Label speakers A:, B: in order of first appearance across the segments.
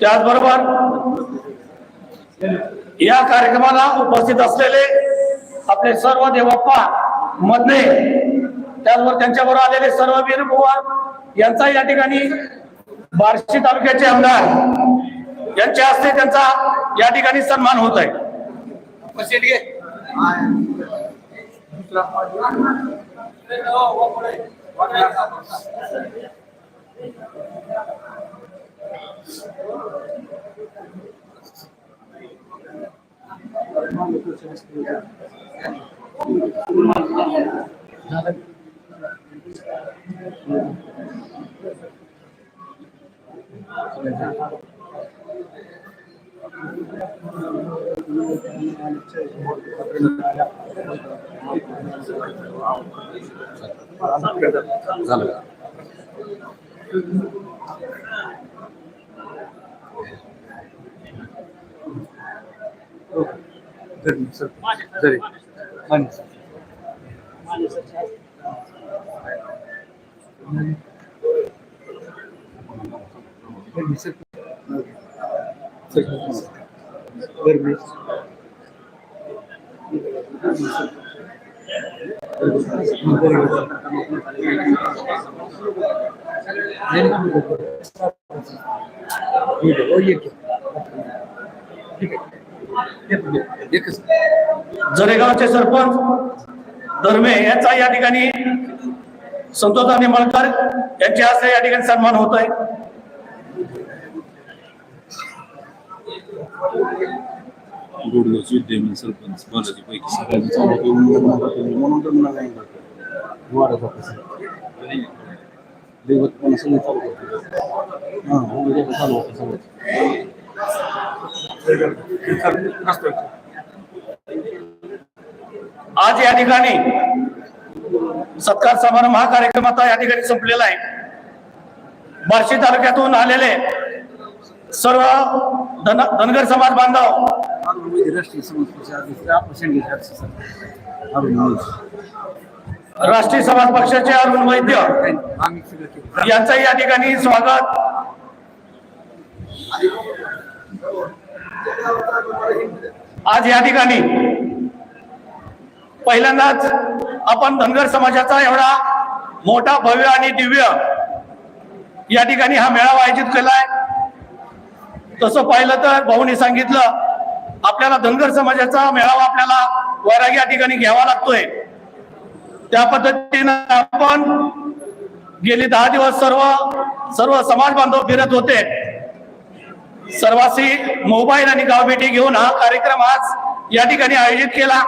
A: त्याचबरोबर या कार्यक्रमाला उपस्थित असलेले आपले सर्व देवप्पा मधले त्याचबरोबर त्यांच्याबरोबर आलेले सर्व वीरबुवा यांचा या ठिकाणी बार्शी तालुक्याचे आमदार यांच्या हस्ते त्यांचा या ठिकाणी सन्मान होत आहे. झालं सर जरी मान्य
B: सर जरेगावचे सरपंच धर्मे यांचा संतोता निंबाळकर सन्मान
A: आज या सत्कार समारंभ हा कार्यक्रम आता या ठिकाणी संपलेला आहे. बार्शी तालुक्यातून आलेले सर्व धन धनगर समाज बांधव.
B: राष्ट्रीय समाज पक्षाचे अरुण
A: वैद्य यांचंही या ठिकाणी स्वागत. आज या ठिकाणी पहिल्यांदाच आपण धनगर समाजाचा एवढा मोठा भव्य आणि दिव्य या ठिकाणी हा मेळावा आयोजित केलाय. तसं पाहिलं तर भाऊनी सांगितलं आपल्याला धनगर समाजाचा मेळावा आपल्याला वैराग या ठिकाणी घ्यावा लागतोय. त्या पद्धतीनं आपण गेली दहा दिवस सर्व सर्व समाज बांधव फिरत होते. सर्वांशी मोबाईल आणि गावभेटी घेऊन हा कार्यक्रम आज या ठिकाणी आयोजित केला.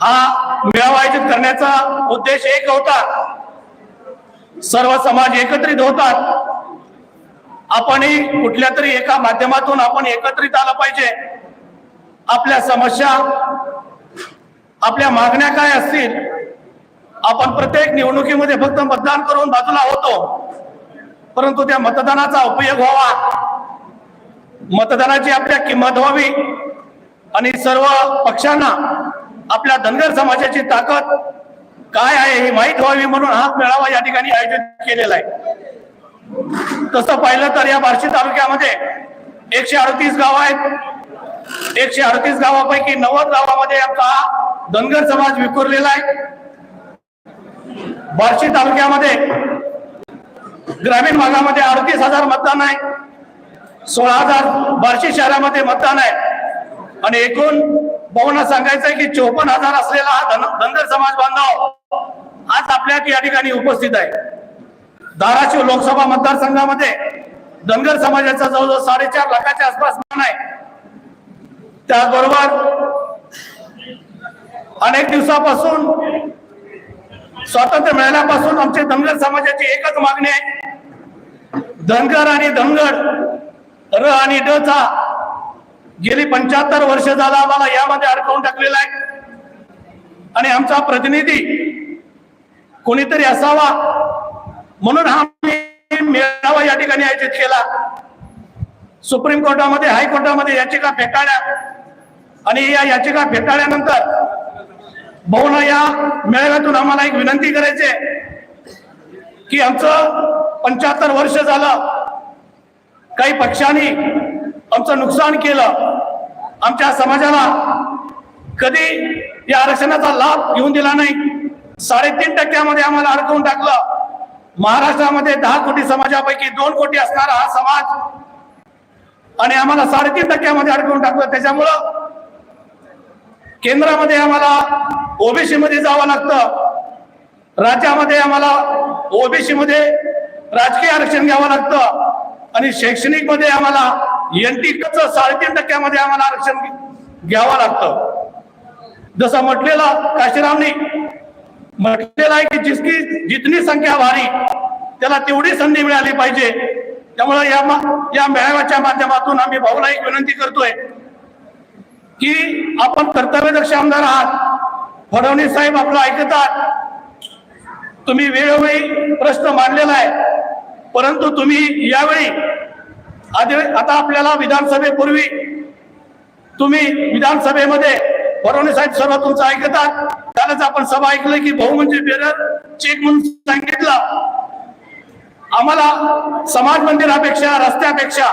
A: हा मेळावा आयोजित करण्याचा उद्देश एक होता. सर्व समाज एकत्रित होतात. आपणही कुठल्या तरी एका माध्यमातून आपण एकत्रित आलं पाहिजे. आपल्या समस्या आपल्या मागण्या काय असतील आपण प्रत्येक निवडणुकीमध्ये फक्त मतदान करून बाजूला होतो. परंतु त्या मतदानाचा उपयोग व्हावा. मतदानाची आपल्या किंमत व्हावी. आणि सर्व पक्षांना आपल्या धनगर समाजाची ताकद काय आहे हे माहीत व्हावी म्हणून हा मेळावा या ठिकाणी आयोजित केलेला आहे. तसं पाहिलं तर या बार्शी तालुक्यामध्ये एकशे अडतीस गाव आहेत. एकशे अडतीस गावापैकी नव्वद गावामध्ये आमचा धनगर समाज विखुरलेला आहे. बार्शी तालुक्यामध्ये ग्रामीण भागामध्ये अडतीस हजार मतदान आहे. सोळा हजार बार्शी शहरामध्ये मतदान आहे. आणि एकूण भावना सांगायचंय की चोपन्न हजार असलेला हा धन धनगर समाज बांधव आज आपल्या या ठिकाणी उपस्थित आहे. धाराशिव लोकसभा मतदारसंघामध्ये धनगर समाजाचा जवळजवळ साडेचार लाखाच्या आसपास मान आहे. त्याचबरोबर अनेक दिवसापासून स्वातंत्र्य मिळाल्यापासून आमचे धनगर समाजाची एकच मागणी आहे. धनगर आणि धनगर र आणि ड चा गेली पंच्याहत्तर वर्ष झाला आम्हाला यामध्ये अडकवून टाकलेला आहे. आणि आमचा प्रतिनिधी कोणीतरी असावा म्हणून हा मेळावा या ठिकाणी आयोजित केला. सुप्रीम कोर्टामध्ये हायकोर्टामध्ये याचिका फेटाळल्या. आणि या याचिका फेटाळल्यानंतर भाऊना या मेळाव्यातून आम्हाला एक विनंती करायची आहे की आमचं पंच्याहत्तर वर्ष झालं. काही पक्षांनी आमचं नुकसान केलं. आमच्या समाजाला कधी या आरक्षणाचा लाभ घेऊन दिला नाही. साडेतीन टक्क्यामध्ये आम्हाला अडकवून टाकलं. महाराष्ट्रामध्ये दहा कोटी समाजापैकी दोन कोटी असणारा हा समाज आणि आम्हाला साडेतीन टक्क्यामध्ये अडकवून टाकलं. त्याच्यामुळं केंद्रामध्ये आम्हाला ओबीसी मध्ये जावं लागतं. राज्यामध्ये आम्हाला ओबीसी मध्ये राजकीय आरक्षण घ्यावं लागतं. आणि शैक्षणिकमध्ये आम्हाला एनटी साडेतीन टक्क्यामध्ये आम्हाला आरक्षण घ्यावं लागतं. जसं म्हटलेलं काशीरामनी म्हटलेलं आहे की जिसकी जितनी संख्या भारी त्याला तेवढी संधी मिळाली पाहिजे. त्यामुळे या या मेळाव्याच्या माध्यमातून आम्ही भाऊला एक विनंती करतोय की आपण कर्तव्यदक्ष आमदार आहात. फडणवीस साहेब आपलं ऐकतात. तुम्ही वेळोवेळी प्रश्न मांडलेला आहे. परंतु तुम्ही यावेळी आधी आता आपल्याला विधानसभेपूर्वी तुम्ही विधानसभेमध्ये फडणवीस साहेब सर्व तुमचं ऐकतात त्यालाच आपण सभा ऐकलं की भाऊ म्हणजे बेरर चेक म्हणून सांगितलं. आम्हाला समाज मंदिरापेक्षा रस्त्यापेक्षा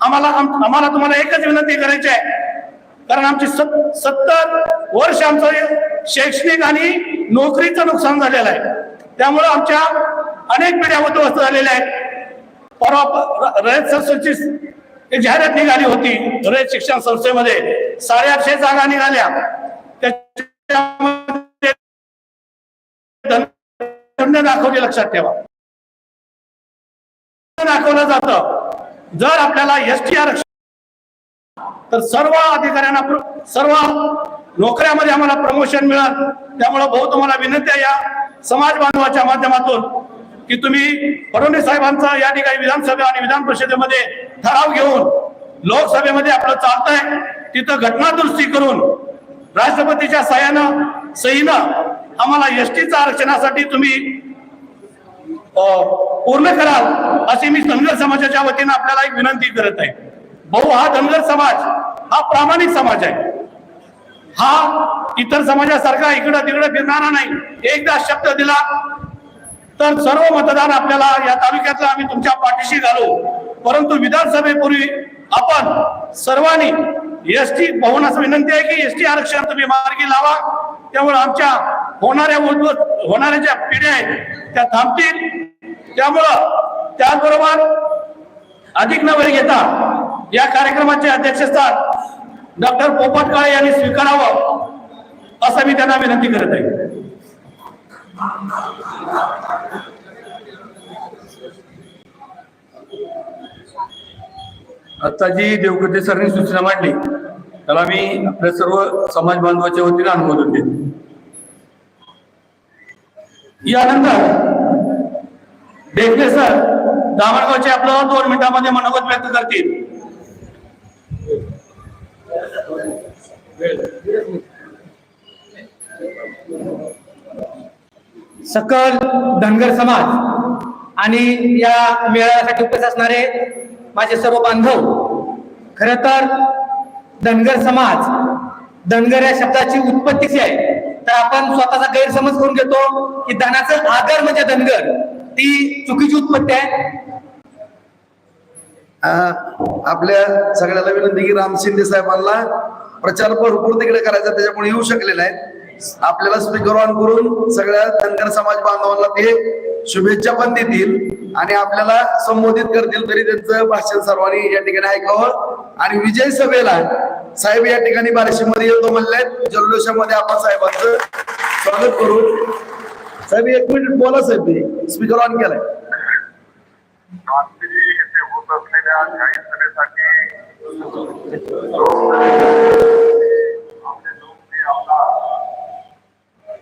A: आम्हाला आम्हाला तुम्हाला एकच विनंती करायची आहे. कारण आमची सत- सत्तर वर्ष आमचं शैक्षणिक आणि नोकरीचं नुकसान झालेलं आहे. त्यामुळं आमच्या अनेक पिढ्या उद्ध्वस्त झालेल्या आहेत परवा रयत संस्थेची जाहिरात निघाली होती रयत शिक्षण संस्थेमध्ये साडेआठशे जागा निघाल्या. त्याच्यामध्ये दाखवली लक्षात ठेवा. दाखवलं जात. जर आपल्याला एस टी आरक्षण तर सर्व अधिकाऱ्यांना सर्व नोकऱ्यामध्ये आम्हाला प्रमोशन मिळत त्यामुळे भाऊ तुम्हाला विनंती आहे या समाज बांधवाच्या माध्यमातून की तुम्ही फडणवीस साहेबांचा या ठिकाणी विधानसभा आणि विधान परिषदेमध्ये ठराव घेऊन लोकसभेमध्ये आपलं चालतंय तिथं घटना दुरुस्ती करून राष्ट्रपतीच्या सह्यानं सहीनं आम्हाला एसटीचं आरक्षणासाठी तुम्ही पूर्ण कराल अशी मी धनगर समाजाच्या वतीनं आपल्याला एक विनंती करत आहे. भाऊ हा धनगर समाज हा प्रामाणिक समाज आहे. हा इतर समाजासारखा इकडं तिकडं फिरणारा नाही. एकदा शब्द दिला तर सर्व मतदान आपल्याला या तालुक्यातलं आम्ही तुमच्या पाठीशी घालू. परंतु विधानसभेपूर्वी आपण सर्वांनी एस टी असं विनंती आहे की एस टी आरक्षण तुम्ही मार्गी लावा. त्यामुळे आमच्या होणाऱ्या होणाऱ्या ज्या पिढ्या आहेत त्या थांबतील. त्यामुळं त्याचबरोबर अधिक न वेळ घेता. या कार्यक्रमाचे अध्यक्षस्थान डॉक्टर पोपट काळे यांनी स्वीकारावं असं मी त्यांना विनंती करत आहे.
C: आता जी देवकते सरांनी सूचना मांडली. त्याला मी आपल्या सर्व समाज बांधवाच्या वतीने अनुमोदन देतो
A: यानंतर देखले सर दामणगावचे आपल्याला दोन मिनिटांमध्ये मनोगत व्यक्त करतील.
D: सकल धनगर समाज आणि या मेळाव्यासाठी उपस्थित असणारे माझे सर्व बांधव खर तर धनगर समाज धनगर या शब्दाची उत्पत्तीची आहे तर आपण स्वतःचा गैरसमज करून घेतो की धनाचं आगर म्हणजे धनगर. ती चुकीची उत्पत्ती आहे.
E: आपल्या सगळ्याला विनंती की राम शिंदे साहेबांना प्रचार भरपूर तिकडे करायचा त्याच्यामुळे येऊ शकले नाहीत. आपल्याला स्पीकर ऑन करून सगळ्या धनगर समाज बांधवांना ते शुभेच्छा पण देतील आणि आपल्याला संबोधित करतील तरी त्यांचं भाषण सर्वांनी या ठिकाणी ऐकावं. आणि विजय सभेला साहेब या ठिकाणी बार्शीमध्ये येतो म्हणले जल्लोषामध्ये आपण साहेबांचं स्वागत करू. साहेब एक मिनिट बोला साहेब स्पीकर ऑन केलाय.
F: होत असलेल्या जाहीर सभेसाठी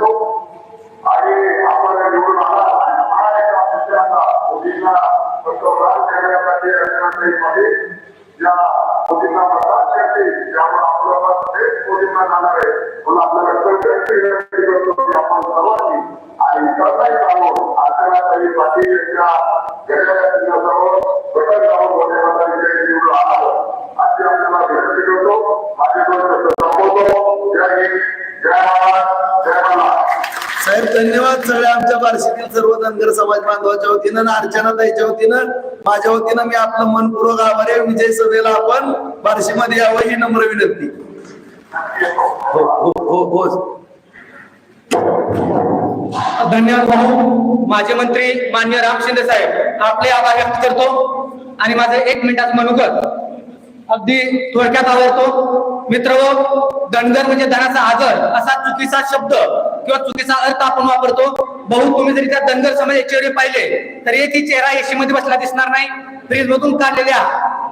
F: संत आणि आपण निवडून आला. आणि मोदींना पंतप्रधान करण्यासाठी या मोदींना मतदान त्यामुळे आपलं थेट मोदींना जाणार आहे. म्हणून आपल्याला विनंती करतो की आपण सर्वांनी आणि करताही जावं आचरणाताई पाटील यांच्या घड्याळ्या चिन्हाजवळ बटन लावून निवडून आपल्याला विनंती करतो. संपवतो. जय हिंद. जय
E: साहेब धन्यवाद सगळ्या आमच्या बार्शीतील सर्व धनगर समाज बांधवाच्या वतीनं आणि अर्चनाताईच्या वतीनं. माझ्या वतीनं मी आपलं मनपूर्वक आभारी आहे. विजय सभेला आपण बार्शीमध्ये यावं ही नम्र विनंती. हो हो हो हो.
D: धन्यवाद भाऊ. माजी मंत्री मान्य राम शिंदे साहेब आपले आभार व्यक्त करतो. आणि माझं एक मिनिटात मनोगत अगदी थोडक्यात आवडतो मित्र दणगर म्हणजे धनाचा आदर असा चुकीचा शब्द किंवा चुकीचा अर्थ आपण वापरतो. भाऊ तुम्ही जरी त्या दणगर समाजाचे चेहरे पाहिले तर एकही चेहरा एसी मध्ये बसला दिसणार नाही. फ्रीज मधून काढलेल्या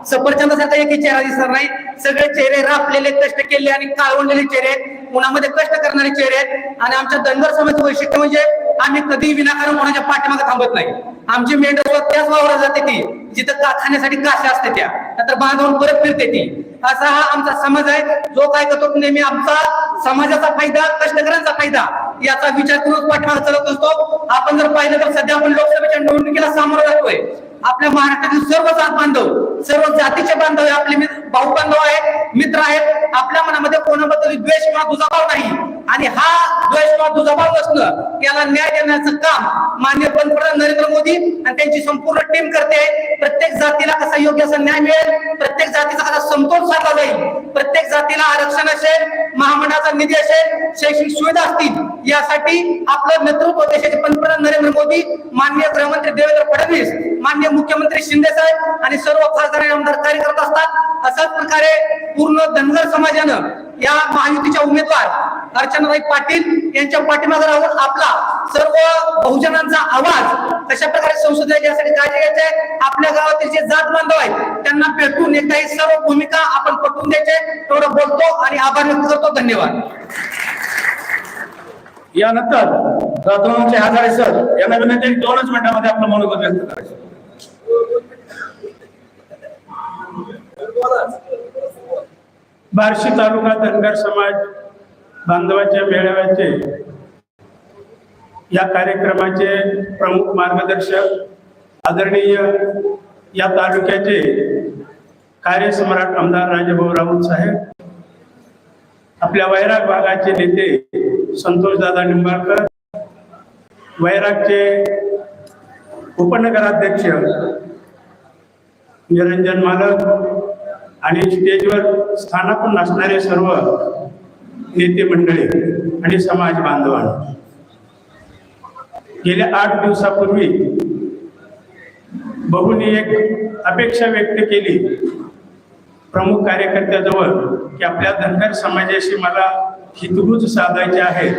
D: सफरचंदासारखा एकही चेहरा दिसणार नाही. सगळे चेहरे रापलेले कष्ट केले आणि काळवंडलेले चेहरे आहेत. उन्हामध्ये कष्ट करणारे चेहरे आहेत. आणि आमच्या दणगर समाजाचं वैशिष्ट्य म्हणजे आम्ही कधीही विनाकारण कोणाच्या पाठीमागे थांबत नाही. आमची मेंढर त्याच वावरात जाते ती. जिथं का खाण्यासाठी काशा असते त्या. नंतर बांधवून परत फिरते ती. असा हा आमचा समाज आहे. जो काय करतो नेहमी आमचा समाजाचा फायदा कष्टकऱ्यांचा फायदा याचा विचार करून पाठवा चालत असतो. आपण जर पाहिलं तर सध्या आपण लोकसभेच्या निवडणुकीला सामोरं जातोय. आपल्या महाराष्ट्रातील सर्व जात बांधव सर्व जातीचे बांधव आपले मित्र- भाऊ बांधव आहेत मित्र आहेत. आपल्या मनामध्ये कोणाबद्दल द्वेष किंवा दुजाभाव नाही. आणि हा द्वेष किंवा दुजाभाव नसणं याला न्याय देण्याचं काम माननीय पंतप्रधान नरेंद्र मोदी आणि त्यांची संपूर्ण टीम करते. प्रत्येक जातीला कसा योग्य असा न्याय मिळेल? प्रत्येक जातीचा कसा समतोल साधला जाईल? प्रत्येक जातीला आरक्षण असेल महामंडळाचा निधी असेल शैक्षणिक सुविधा असतील यासाठी आपलं नेतृत्व देशाचे पंतप्रधान नरेंद्र मोदी माननीय गृहमंत्री देवेंद्र फडणवीस माननीय मुख्यमंत्री शिंदे साहेब आणि सर्व खासदार आणि आमदार तयारी करत असतात. अशाच प्रकारे पूर्ण धनगर समाजानं या महायुतीच्या उमेदवार अर्चनाबाई पाटील यांच्या पाठीमागे राहून आपला सर्व बहुजनांचा आवाज कशा प्रकारे संसद यासाठी काळजी घ्यायचे आपल्या गावातील जे जात बांधव आहेत त्यांना भेटून येता ही सर्व भूमिका आपण पटवून द्यायचे. तेवढं बोलतो आणि आभार व्यक्त करतो. धन्यवाद.
A: यानंतर रत्नाचे हजारे सर यांना विनंती दोनच मिनिटांमध्ये आपलं मनोगत व्यक्त करायचं.
G: बार्शी तालुका धनगर समाज बांधवाच्या मेळाव्याचे या कार्यक्रमाचे प्रमुख मार्गदर्शक आदरणीय या तालुक्याचे कार्यसम्राट आमदार राजेभाऊ राऊत साहेब आपल्या वैराग भागाचे नेते संतोषदादा निंबाळकर वैरागचे उपनगराध्यक्ष निरंजन मालक आणि स्टेजवर स्थानापण असणारे सर्व नेते मंडळी आणि समाज बांधवांना गेल्या आठ दिवसापूर्वी बहुनी एक अपेक्षा व्यक्त केली प्रमुख कार्यकर्त्याजवळ की आपल्या धनगर समाजाशी मला हितगुज साधायचे आहे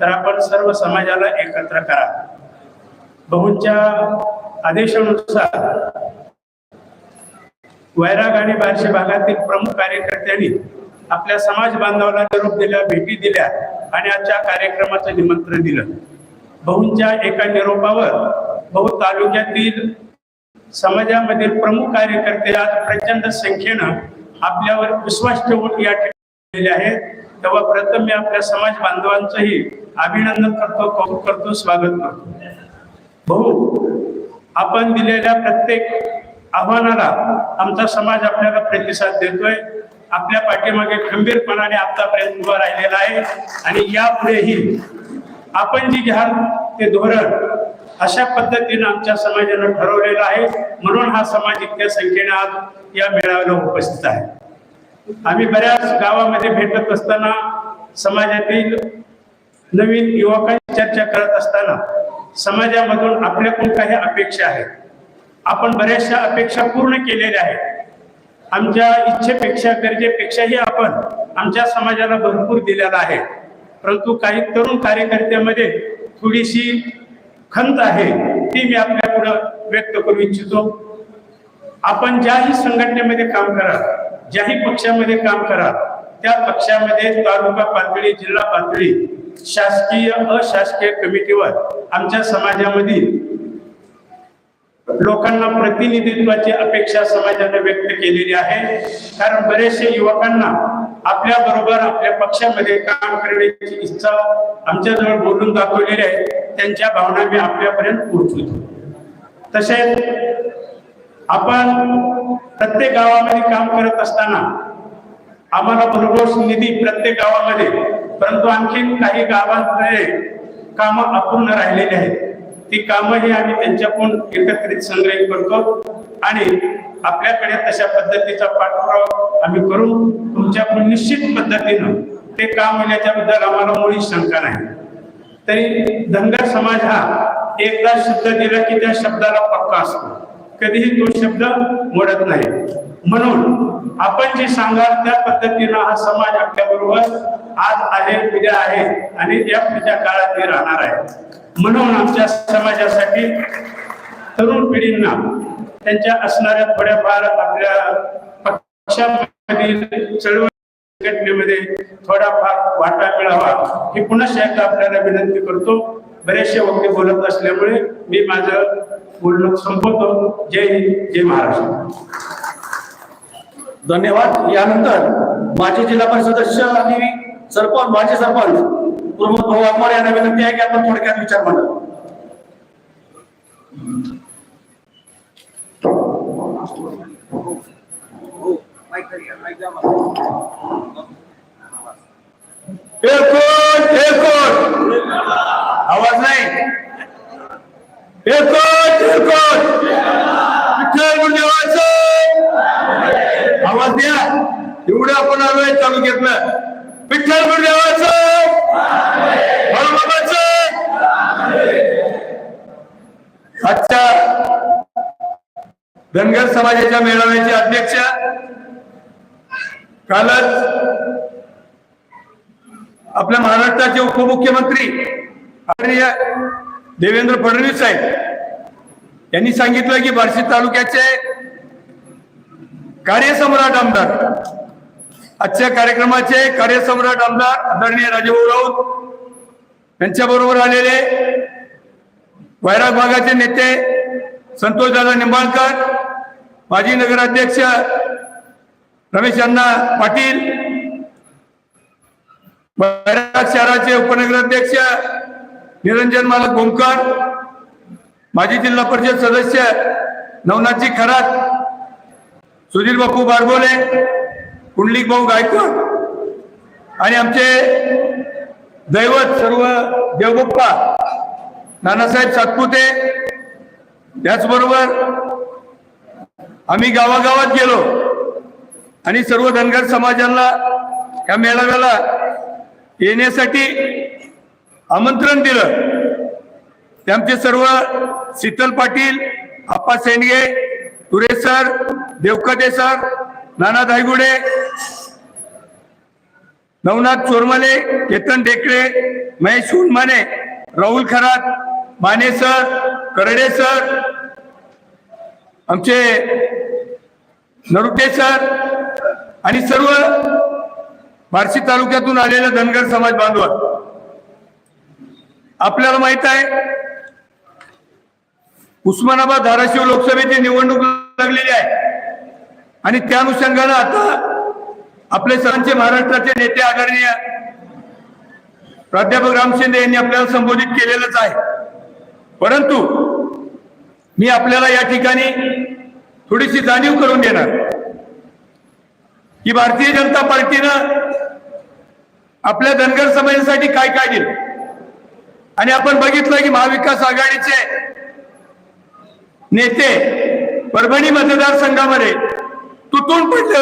G: तर आपण सर्व समाजाला एकत्र करा. बहुंच्या आदेशानुसार वैराग आणि बार्शी भागातील प्रमुख कार्यकर्त्यांनी आपल्या समाज बांधवाला निरोप दिल्या भेटी दिल्या आणि आजच्या कार्यक्रमाचं निमंत्रण दिलं. बहुंच्या एका निरोपावर बहु तालुक्यातील समाजामधील प्रमुख कार्यकर्ते आज प्रचंड संख्येनं आपल्यावर विश्वास ठेवून या ठिकाणी आहेत. तेव्हा प्रथम मी आपल्या समाज बांधवांचंही अभिनंदन करतो कौतुक करतो स्वागत करतो. भाऊ आपण दिलेल्या प्रत्येक आव्हानाला आमचा समाज आपल्याला प्रतिसाद देतोय. आपल्या पाठीमागे खंबीरपणाने आतापर्यंत उभा राहिलेला आहे. आणि यापुढेही आपण जी घ्याल ते धोरण अशा पद्धतीनं आमच्या समाजानं ठरवलेलं आहे. म्हणून हा समाज इतक्या संख्येने आज या मेळाव्याला उपस्थित आहे. आम्ही बऱ्याच गावामध्ये भेटत असताना समाजातील नवीन युवकांची चर्चा करत असताना समाजामधून आपल्याकडून काही अपेक्षा आहेत. आपण बऱ्याचशा अपेक्षा पूर्ण केलेल्या आहेत. आमच्या इच्छेपेक्षा गरजेपेक्षाही आपण आमच्या समाजाला भरपूर दिलेला आहे. परंतु काही तरुण कार्यकर्त्यामध्ये थोडीशी खंत आहे ती मी आपल्या पुढं व्यक्त करू इच्छितो. आपण ज्याही संघटनेमध्ये काम करा ज्याही पक्षामध्ये काम करा त्या पक्षामध्ये तालुका पातळी जिल्हा पातळी शासकीय अशासकीय कमिटीवर आमच्या समाजामधील लोकांना प्रतिनिधित्वाची अपेक्षा समाजाने व्यक्त केलेली आहे. कारण बरेचसे युवकांना आपल्या बरोबर आपल्या पक्षामध्ये काम करण्याची इच्छा आमच्याजवळ बोलून दाखवलेली आहे. त्यांच्या भावना मी आपल्यापर्यंत पोहोचवतो. तसेच आपण प्रत्येक गावामध्ये काम करत असताना आम्हाला भरघोस निधी प्रत्येक गावामध्ये परंतु आणखीन काही गावांमध्ये कामं अपूर्ण राहिलेली आहेत. ती कामंही आम्ही त्यांच्याकडून एकत्रित संग्रहित करतो आणि आपल्याकडे तशा पद्धतीचा पाठपुरावा आम्ही करून तुमच्याकडून निश्चित पद्धतीनं ते काम होण्याच्या बद्दल आम्हाला मुळीच शंका नाही. तरी धनगर समाज हा एकदा शब्द दिला की त्या शब्दाला पक्का असतो. कधीही तो शब्द मोडत नाही. म्हणून आपण जे सांगाल त्या पद्धतीनं हा समाज आपल्याबरोबर आज आहे उद्या आहे आणि या पुढच्या काळात राहणार आहे. म्हणून आमच्या समाजासाठी तरुण पिढींना त्यांच्या असणाऱ्या थोड्याफार आपल्या पक्षामधील चळवळी घटनेमध्ये थोडाफार वाटा मिळावा ही पुन्हा एकदा आपल्याला विनंती करतो. बरेचसे वक्ते बोलत असल्यामुळे मी माझं बोलणं संपवतो. जय हिंद जय महाराष्ट्र.
A: धन्यवाद. यानंतर माजी जिल्हा परिषद सदस्य आणि सरपंच माजी सरपंच प्रमोद भाऊ वाघमारे यांना विनंती आहे की आपण थोडक्यात विचार मांडा
C: एकूण एकूण. आवाज नाही. एकूण एकूण. विठ्ठल मुंडेवाचं आवाज द्या. एवढं आपण आलोय तालुक्यातलं विठ्ठल गुरुदेवाचं बाळूमामाचं आजच्या धनगर समाजाच्या मेळाव्याचे अध्यक्ष कालच आपल्या महाराष्ट्राचे उपमुख्यमंत्री आदरणीय देवेंद्र फडणवीस साहेब यांनी सांगितलं की बार्शी तालुक्याचे कार्यसम्राट आमदार आजच्या कार्यक्रमाचे कार्यसम्राट आमदार आदरणीय राजेभाऊ राऊत यांच्या बरोबर आलेले वैराग भागाचे नेते संतोषदादा निंबाळकर माजी नगराध्यक्ष रमेश अण्णा पाटील वैराग शहराचे उपनगराध्यक्ष निरंजन मालक गोमकर माजी जिल्हा परिषद सदस्य नवनाथजी खरात सुधीर बापू बारबोले कुंडलिक भाऊ गायकवाड आणि आमचे दैवत सर्व देवबाप्पा नानासाहेब सातपुते त्याचबरोबर आम्ही गावागावात गेलो. आणि सर्व धनगर समाजाला या मेळाव्याला येण्यासाठी आमंत्रण दिलं. ते आमचे सर्व Sheetal Patil Appa Sendge Ture sir Devkate sir Nana Dhaygude Navnath Chormale Ketan Dhekale Mahesh Hunmane Rahul Kharat Mane sir Karade sir आमचे नरुटे सर आणि सर्व बार्शी तालुक्यातून आलेले धनगर समाज बांधव. आपल्याला माहीत आहे उस्मानाबाद धाराशिव लोकसभेची निवडणूक लागलेली आहे. आणि त्या अनुषंगानं आता आपले सरांचे महाराष्ट्राचे नेते आदरणीय प्राध्यापक राम शिंदे यांनी आपल्याला संबोधित केलेलंच आहे. परंतु मी आपल्याला या ठिकाणी थोडीशी जाणीव करून देणार. की भारतीय जनता पार्टीनं आपल्या धनगर समाजासाठी काय काय दिलं? आणि आपण बघितलं की महाविकास आघाडीचे नेते परभणी मतदारसंघामध्ये तुटून पडले